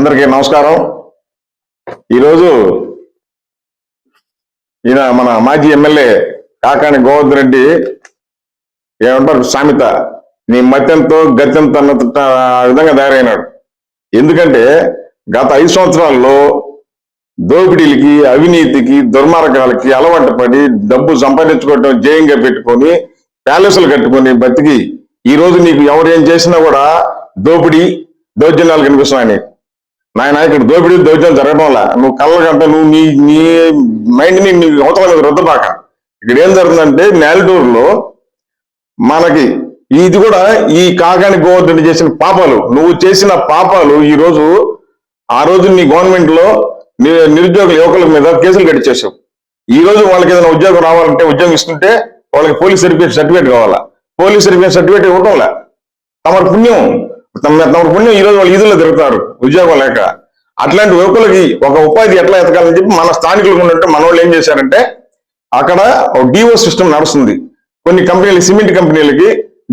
అందరికీ నమస్కారం. ఈరోజు ఈయన మన మాజీ ఎమ్మెల్యే కాకాని గోవర్ధన్ రెడ్డి ఏమంటారు సామెత నీ మత్యంతో గత్యంత అన్న ఆ విధంగా తయారైనాడు. ఎందుకంటే గత ఐదు సంవత్సరాల్లో దోపిడీలకి అవినీతికి దుర్మార్గాలకి అలవాటు పడి డబ్బు సంపాదించుకోవటం జయంగా పెట్టుకొని ప్యాలెస్లు కట్టుకొని బతికి ఈ రోజు నీకు ఎవరు ఏం చేసినా కూడా దోపిడీ దౌర్జన్యాలు కనిపిస్తున్నాయి నాయన ఇక్కడ దోపిడీ దౌత్యాలు జరగడం వల్ల నువ్వు కళ్ళకంటే నువ్వు నీ నీ మైండ్ని నీ అవతల మీద రుద్దబాక. ఇక్కడ ఏం జరుగుతుందంటే నేలటూరులో మనకి ఇది కూడా ఈ కాకాని గోవర్ధన్ చేసిన పాపాలు. నువ్వు చేసిన పాపాలు ఈ రోజు ఆ రోజు నీ గవర్నమెంట్లో ని- నిరుద్యోగుల యువకుల మీద కేసులు గడిచేసావు ఈ రోజు వాళ్ళకి ఏదైనా ఉద్యోగం రావాలంటే ఉద్యోగం ఇస్తుంటే వాళ్ళకి పోలీస్ సర్టిఫికేట్ సర్టిఫికేట్ కావాలా? పోలీస్ సర్టిఫికేట్ సర్టిఫికేట్ ఇవ్వటంలా తమ పుణ్యం తమ తమ పుణ్యం ఈ రోజు వాళ్ళు ఈదుల్లో తిరుగుతారు ఉద్యోగం లేక. అట్లాంటి యువకులకి ఒక ఉపాధి ఎట్లా ఎతకాలని చెప్పి మన స్థానికులు ఉన్నట్టు మన వాళ్ళు ఏం చేశారంటే అక్కడ ఒక డిఓ సిస్టమ్ నడుస్తుంది. కొన్ని కంపెనీలు సిమెంట్ కంపెనీలకి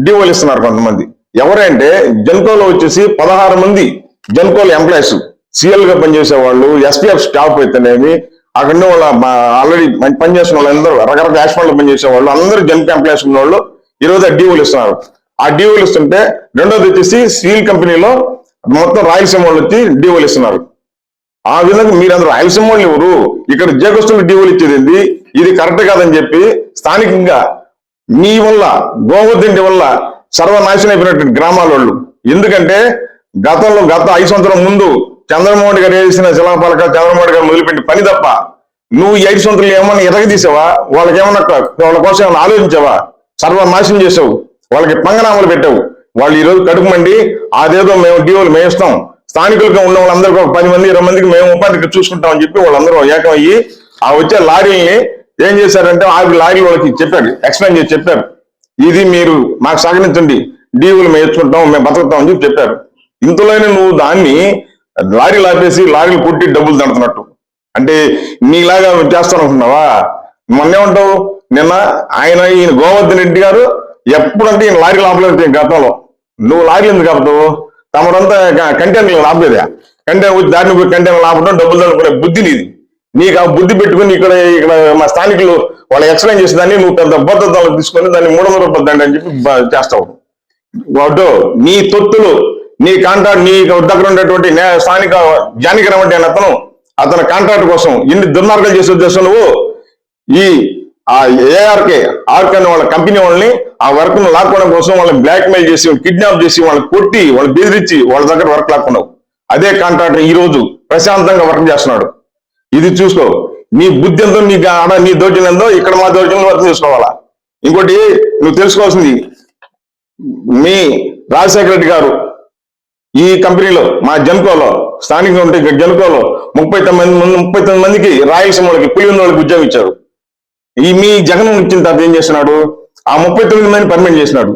డిఓలు ఇస్తున్నారు కొంతమంది. ఎవరంటే జెన్కోలో వచ్చేసి పదహారు మంది జెన్కోల ఎంప్లాయీస్. సిఎల్గా పనిచేసే వాళ్ళు ఎస్పీఎఫ్ స్టాఫ్ అయితేనేమి అక్కడ ఉన్న వాళ్ళ ఆల్రెడీ పనిచేసిన వాళ్ళందరూ రకరకాల యాక్షన్ పనిచేసే వాళ్ళు అందరూ జెన్కో ఎంప్లాయీస్ ఉన్న వాళ్ళు ఈ రోజు డిఓలు ఇస్తున్నారు. ఆ డీఓలు ఇస్తుంటే రెండోది వచ్చేసి స్టీల్ కంపెనీలో మొత్తం రాయలసీమ వాళ్ళు వచ్చి డిఓలు ఇస్తున్నారు. ఆ విధంగా మీరందరూ రాయలసీమ వాళ్ళు ఎవరు? ఇక్కడ జగస్తులు డీఓలు ఇచ్చేది ఇది కరెక్ట్ కాదని చెప్పి స్థానికంగా మీ వల్ల గోవర్ధండి వల్ల సర్వనాశనం అయిపోయినటువంటి గ్రామాల వాళ్ళు. ఎందుకంటే గతంలో గత ఐదు సంవత్సరం ముందు చంద్రమోహన్ గారు వేసిన శిలాపాలక చంద్రమోహన్ గారు మొదలుపెట్టి పని తప్ప నువ్వు ఈ ఐదు సంవత్సరాలు ఏమన్నా ఎరగదీసావా వాళ్ళకి ఏమన్నా వాళ్ళ కోసం ఏమన్నా ఆలోచించావా? సర్వనాశనం చేసావు. వాళ్ళకి పంగనామాలు పెట్టావు. వాళ్ళు ఈ రోజు కడుపు మండి అదేదో మేము డిఓలు మేము ఇస్తాం స్థానికులుగా ఉన్న వాళ్ళందరికీ ఒక పది మంది ఇరవై మందికి మేము ఉపాధికి చూసుకుంటామని చెప్పి వాళ్ళందరూ ఏకమయ్యి ఆ వచ్చే లారీల్ని ఏం చేశారంటే ఆ లారీ వాళ్ళకి చెప్పారు ఎక్స్ప్లెయిన్ చేసి చెప్పారు. ఇది మీరు మాకు సహకరించండి డీవులు మేము ఇచ్చుకుంటాం మేము బతుకుతాం అని చెప్పి చెప్పారు. ఇంతలోనే నువ్వు దాన్ని లారీలు ఆపేసి లారీలు కొట్టి డబ్బులు తడుతున్నట్టు అంటే నీలాగా చేస్తాను అనుకున్నావా మొన్నేమంటావు? నిన్న ఆయన ఈయన గోవర్ధన్ రెడ్డి గారు ఎప్పుడంటే ఈయన లారీలు ఆపలేదు గతంలో. నువ్వు లారీలు ఎందుకు ఆపుతావు? తమరంతా కంటైనర్లు ఆపలేదా కంటైనర్ వచ్చి దారిని పోయి కంటైనర్లు ఆపడం డబ్బులు తనుకునే బుద్ధి నీది. నీకు ఆ బుద్ధి పెట్టుకుని ఇక్కడ ఇక్కడ మా స్థానికులు వాళ్ళు ఎక్స్ప్లెయిన్ చేసేదాన్ని నువ్వు పెద్ద బద్దతలు తీసుకొని దాన్ని మూడు వందల రూపాయలు దండ అని చెప్పి చేస్తావు. వాడు నీ తొత్తులు నీ కాంట్రాక్ట్ నీ దగ్గర ఉండేటువంటి స్థానిక జానికరం అంటే అతను అతని కాంట్రాక్ట్ కోసం ఎన్ని దుర్మార్గాలు చేసే ఉద్దేశం నువ్వు ఈ ఆ ఏఆర్కే ఆర్కే అనే వాళ్ళ కంపెనీ వాళ్ళని ఆ వర్క్ను లాక్కోవడం కోసం వాళ్ళని బ్లాక్ మెయిల్ చేసి కిడ్నాప్ చేసి వాళ్ళని కొట్టి వాళ్ళు బెదిరించి వాళ్ళ దగ్గర వర్క్ లాక్కున్నావు అదే కాంట్రాక్టర్ ఈ రోజు ప్రశాంతంగా వర్క్ చేస్తున్నాడు. ఇది చూసుకో నీ బుద్ధి ఎంతో నీ ఆడ నీ దౌర్జన్యం ఎంతో ఇక్కడ మా దౌర్జన్యం వర్క్ చేసుకోవాలా? ఇంకోటి నువ్వు తెలుసుకోవాల్సింది మీ రాజశేఖర రెడ్డి గారు ఈ కంపెనీలో మా జన్కోలో స్థానికంగా ఉంటే ఇక్కడ జన్కోలో ముప్పై తొమ్మిది మంది ముప్పై తొమ్మిది మందికి రాయలసీమ వాళ్ళకి పులి ఉన్న వాళ్ళకి ఉద్యోగం ఇచ్చారు ఈ మీ జగన్ ఇచ్చిన తర్వాత ఏం చేస్తున్నాడు? ఆ ముప్పై తొమ్మిది మంది పర్మిట్ చేసినాడు.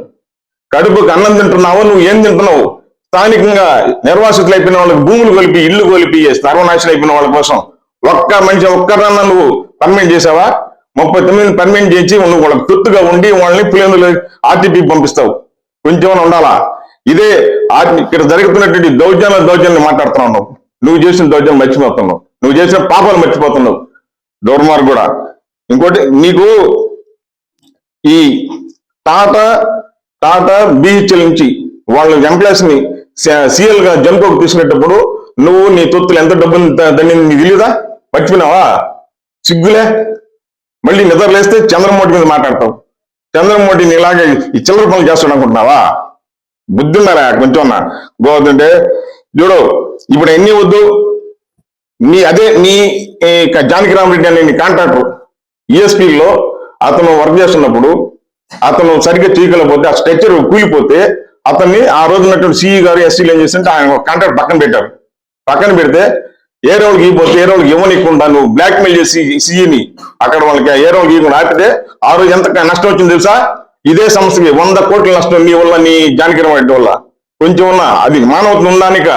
కడుపుకి అన్నం తింటున్నావు? నువ్వు ఏం తింటున్నావు? స్థానికంగా నిర్వాసితులు అయిపోయిన వాళ్ళకి భూములు కొలిపి ఇల్లు కొలిపి సర్వనాశనం అయిపోయిన వాళ్ళ కోసం ఒక్క మనిషి ఒక్కరన్నా నువ్వు పర్మిట్ చేసావా? ముప్పై తొమ్మిది పర్మిట్ చేసి నువ్వు వాళ్ళకి తొత్తుగా ఉండి వాళ్ళని పులిందులు ఆర్టీపీ పంపిస్తావు. కొంచెం ఉండాలా? ఇదే ఇక్కడ జరుగుతున్నటువంటి దౌర్జన్య దౌర్జన్యం మాట్లాడుతున్నావు నువ్వు. చేసిన దౌర్జన్యం మర్చిపోతున్నావు. నువ్వు చేసిన పాపాలు మర్చిపోతున్నావు. దౌర్మార్గు కూడా ఇంకోటి నీకు ఈ టాటా టాటా బీహెచ్ఎల్ నుంచి వాళ్ళ ఎంప్లాయీస్ని గా జంకోకి తీసుకునేటప్పుడు నువ్వు నీ తొత్తులు ఎంత డబ్బులు దండింది నీకు తెలియదా మర్చిపోయినావా? సిగ్గులే. మళ్ళీ నిద్రలేస్తే చంద్రమోటి మీద మాట్లాడతావు. చంద్రమోటి నీలాగే ఈ చిల్లర పనులు చేస్తాడు అనుకుంటున్నావా? బుద్ధి ఉన్నారా కొంచెం అన్నా. గోదంటే చూడు ఇప్పుడు ఎన్ని వద్దు నీ అదే నీ జానకి రామరెడ్డి అనే నీ కాంట్రాక్టర్ ఈఎస్పీలో అతను వర్క్ చేస్తున్నప్పుడు అతను సరిగ్గా చేయగలకపోతే ఆ స్ట్రక్చర్ కూలిపోతే అతన్ని ఆ రోజు ఉన్నటువంటి సిఈ గారు ఎస్సీలు ఏం చేస్తుంటే ఆయన కాంట్రాక్ట్ పక్కన పెట్టారు. పక్కన పెడితే ఏ రోజుకి ఇవ్వకపోతే ఏ రోజుకి ఇవ్వనీయకుండా నువ్వు బ్లాక్ మెయిల్ చేసి సిఈని అక్కడ వాళ్ళకి ఏ రోజుకి ఇవ్వకుండా ఆపితే ఆ రోజు ఎంత నష్టం వచ్చింది తెలుసా? ఇదే సంస్థకి వంద కోట్ల నష్టం నీ వల్ల నీ జానకిరం రెడ్డి వల్ల. కొంచెం ఉన్నా అది మానవత ఉందానిక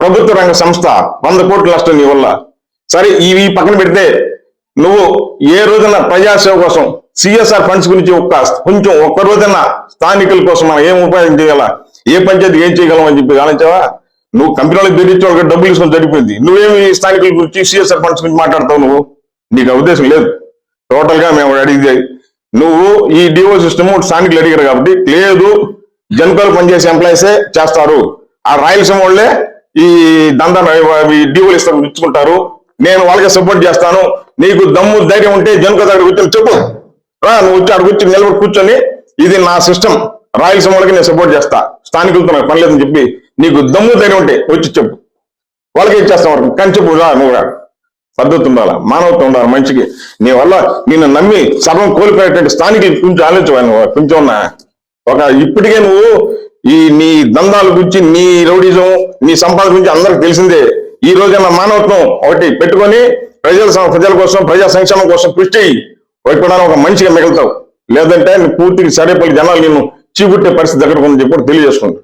ప్రభుత్వ రంగ సంస్థ వంద కోట్ల నష్టం నీ వల్ల. సరే ఇవి పక్కన పెడితే నువ్వు ఏ రోజున ప్రజాసేవ కోసం సిఎస్ఆర్ ఫండ్స్ గురించి ఒక్క కొంచెం ఒక్క రోజున స్థానికుల కోసం మనం ఏం ఉపాయం చేయాలా? ఏ పంచాయతీ ఏం చేయగలం అని చెప్పి ఆలోచించావా? నువ్వు కంపెనీలకు వాళ్ళకి వాళ్ళకి డబ్బులు తీసుకొని జరిగిపోయింది నువ్వేమి స్థానికుల గురించి సిఎస్ఆర్ ఫండ్స్ గురించి మాట్లాడతావు నువ్వు? నీకు ఉద్దేశం లేదు. టోటల్గా మేము అడిగితే నువ్వు ఈ డివో సిస్టమ్ స్థానికులు అడిగారు కాబట్టి లేదు జనకలు పనిచేసే ఎంప్లాయీసే చేస్తారు. ఆ రాయలసీమ వాళ్ళే ఈ దందా ఈ డివోలు ఇస్తారు ఇచ్చుకుంటారు. నేను వాళ్ళకి సపోర్ట్ చేస్తాను. నీకు దమ్ము ధైర్యం ఉంటే జనక దగ్గర కూర్చొని చెప్పు. రా నువ్వు వచ్చి అక్కడ కూర్చొని నిలబడి కూర్చొని ఇది నా సిస్టమ్ రాయలసీమ వాళ్ళకి నేను సపోర్ట్ చేస్తా. స్థానికులతో నాకు పని లేదని చెప్పి నీకు దమ్ము ధైర్యం ఉంటే వచ్చి చెప్పు. వాళ్ళకి ఇచ్చేస్తాం వరకు? కానీ చెప్పు రా నువ్వు రా. పద్ధతి ఉండాలి? మానవత ఉండాలి మంచికి నీ వల్ల నిన్ను నమ్మి సర్వం కోల్పోయేటువంటి స్థానికులు కొంచెం ఆలోచించాలి నువ్వు కొంచెం ఉన్నా. ఒక ఇప్పటికే నువ్వు ఈ నీ దందాల గురించి నీ రౌడిజం నీ సంపాదన గురించి అందరికి తెలిసిందే. ఈ రోజున మానవత్వం ఒకటి పెట్టుకొని ప్రజల ప్రజల కోసం ప్రజా సంక్షేమం కోసం కృషి చేయి ఒక మంచిగా మిగులుతావు. లేదంటే నువ్వు పూర్తిగా సరేపల్లి జనాలు నేను చీపుట్టే పరిస్థితి దగ్గరకు ఉందని చెప్పి తెలియజేసుకుంది